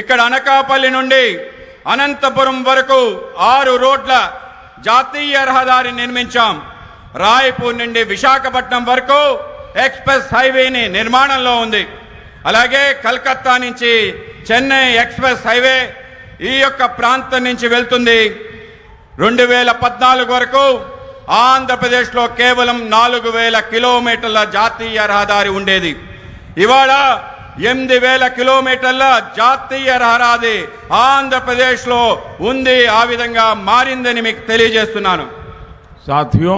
ఇక్కడ అనకాపల్లి నుండి అనంతపురం వరకు ఆరు రోడ్ల జాతీయ రహదారి నిర్మించాం. రాయపూర్ నుండి విశాఖపట్నం వరకు ఎక్స్ప్రెస్ హైవేని నిర్మాణంలో ఉంది. అలాగే కలకత్తా నుంచి చెన్నై ఎక్స్ప్రెస్ హైవే ఈ యొక్క ప్రాంతం నుంచి వెళ్తుంది. రెండు వేల పద్నాలుగు వరకు ఆంధ్రప్రదేశ్లో కేవలం నాలుగు వేల కిలోమీటర్ల జాతీయ రహదారి ఉండేది. ఇవాళ ఎనిమిది వేల కిలోమీటర్ల జాతీయ రహదారి ఆంధ్రప్రదేశ్లో ఉంది ఆ విధంగా మారిందని మీకు తెలియజేస్తున్నాను साथियों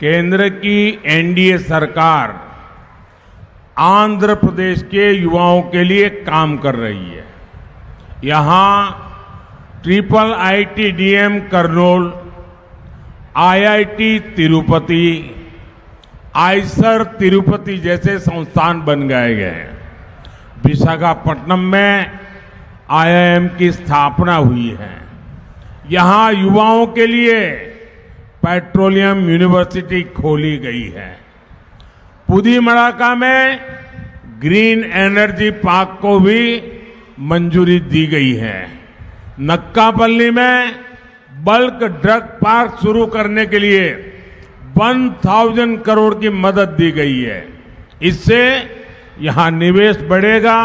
केंद्र की एनडीए सरकार आंध्र प्रदेश के युवाओं के लिए काम कर रही है यहां triple IT DM Kurnool IIT Tirupati IISER Tirupati जैसे संस्थान बन गए गए हैं। विशाखापट्टनम में आईआईएम की स्थापना हुई है। यहाँ युवाओं के लिए पेट्रोलियम यूनिवर्सिटी खोली गई है। पुदीमड़ाका में ग्रीन एनर्जी पार्क को भी मंजूरी दी गई है। नक्कापल्ली में बल्क ड्रग पार्क शुरू करने के लिए 1000 करोड़ की मदद दी गई है इससे यहां निवेश बढ़ेगा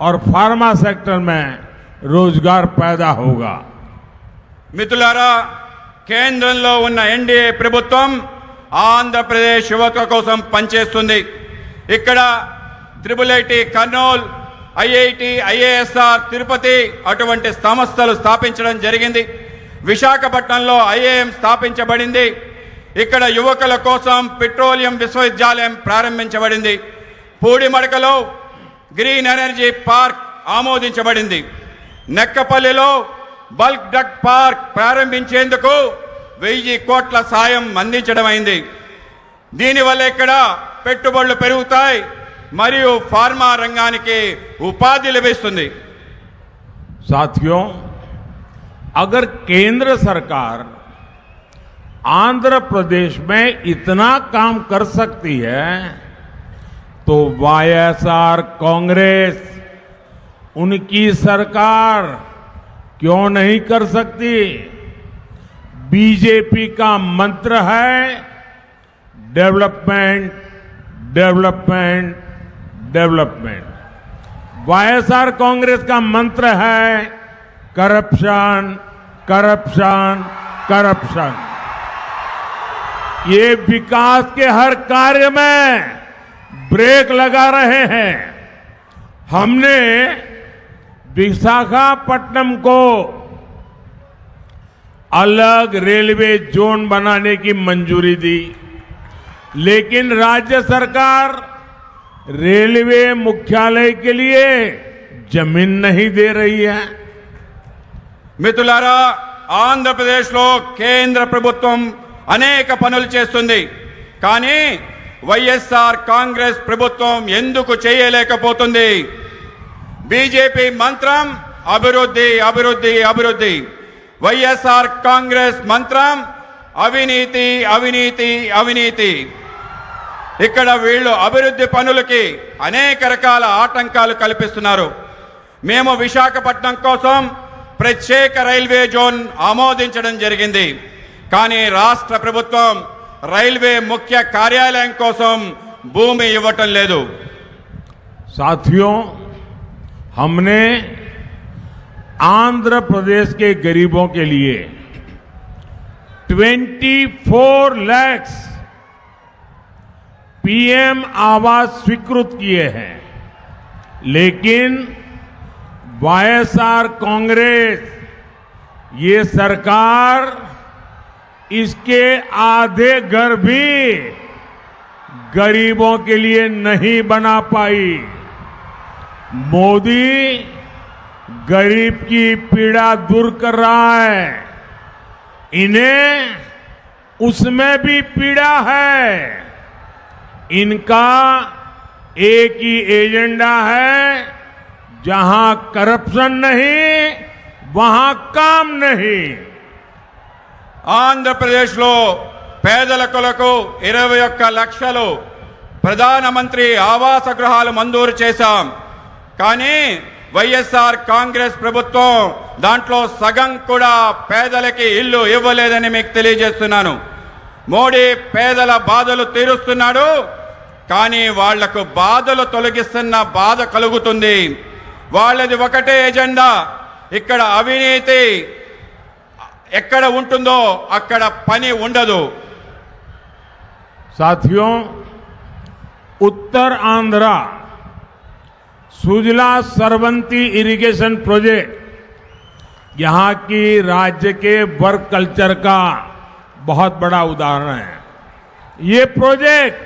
और फार्मा सेक्टर में रोजगार पैदा होगा మిత్రులారా కేంద్రంలో ఉన్న ఎన్డీఏ ప్రభుత్వం ఆంధ్రప్రదేశ్ యువత కోసం పనిచేస్తుంది ఇక్కడ triple IT Kurnool IIT IISER Tirupati అటువంటి సంస్థలు స్థాపించడం జరిగింది విశాఖపట్నంలో ఐఏఎం స్థాపించబడింది ఇక్కడ యువకుల కోసం పెట్రోలియం విశ్వవిద్యాలయం ప్రారంభించబడింది పూడిమడకలో గ్రీన్ ఎనర్జీ పార్క్ ఆమోదించబడింది నెక్కపల్లిలో బల్క్ డక్ పార్క్ ప్రారంభించేందుకు వెయ్యి కోట్ల సాయం అందించడం అయింది దీనివల్ల ఇక్కడ పెట్టుబడులు పెరుగుతాయి మరియు ఫార్మా రంగానికి ఉపాధి లభిస్తుంది साथियों अगर केंद्र सरकार आंध्र प्रदेश में इतना काम कर सकती है तो वाईएसआर कांग्रेस, उनकी सरकार क्यों नहीं कर सकती? बीजेपी का मंत्र है, development development development. YSR Congress का मंत्र है, करप्शन करप्शन करप्शन। ये विकास के हर कार्य में ब्रेक लगा रहे हैं हमने विशाखापट्टनम को अलग रेलवे जोन बनाने की मंजूरी दी लेकिन राज्य सरकार रेलवे मुख्यालय के लिए जमीन नहीं दे रही है మిత్రులారా ఆంధ్రప్రదేశ్లో కేంద్ర ప్రభుత్వం అనేక పనులు చేస్తుంది. కానీ వైఎస్ఆర్ కాంగ్రెస్ ప్రభుత్వం ఎందుకు చేయలేకపోతుంది? బీజేపీ మంత్రం అభివృద్ధి అభివృద్ధి అభివృద్ధి. వైఎస్ఆర్ కాంగ్రెస్ మంత్రం అవినీతి అవినీతి అవినీతి. ఇక్కడ వీళ్ళు అభివృద్ధి పనులకి అనేక రకాల ఆటంకాలు కల్పిస్తున్నారు. మేము విశాఖపట్నం కోసం ప్రత్యేక రైల్వే జోన్ ఆమోదించడం జరిగింది. కానీ రాష్ట్ర ప్రభుత్వం రైల్వే ముఖ్య కార్యాలయం కోసం భూమి ఇవ్వటం లేదు साथियों हमने आंध्र प्रदेश के गरीबों के लिए 24 लैक्स पीएम आवास स्वीकृत किए हैं लेकिन वाईएसआर कांग्रेस ये सरकार इसके आधे घर भी गरीबों के लिए नहीं बना पाई। मोदी गरीब की पीड़ा दूर कर रहा है। इन्हें उसमें भी पीड़ा है। इनका एक ही एजेंडा है, जहाँ करप्शन नहीं, वहाँ काम नहीं। ఆంధ్రప్రదేశ్లో పేదల కొలకు ఇరవై ఒక్క లక్షలు ప్రధానమంత్రి ఆవాస గృహాలు మంజూరు చేశాం. కానీ వైఎస్ఆర్ కాంగ్రెస్ ప్రభుత్వం దాంట్లో సగం కూడా పేదలకి ఇల్లు ఇవ్వలేదని మీకు తెలియజేస్తున్నాను. మోడీ పేదల బాధలు తీరుస్తున్నాడు కానీ వాళ్ళకు బాధలు తొలగిస్తున్న బాధ కలుగుతుంది. వాళ్ళది ఒకటే ఎజెండా. ఇక్కడ అవినీతి ఎక్కడ ఉంటుందో అక్కడ పని ఉండదు साथियों Uttarandhra Sujala Sravanthi irrigation project यहां की राज्य के वर्क कल्चर का बहुत बड़ा उदाहरण है ये प्रोजेक्ट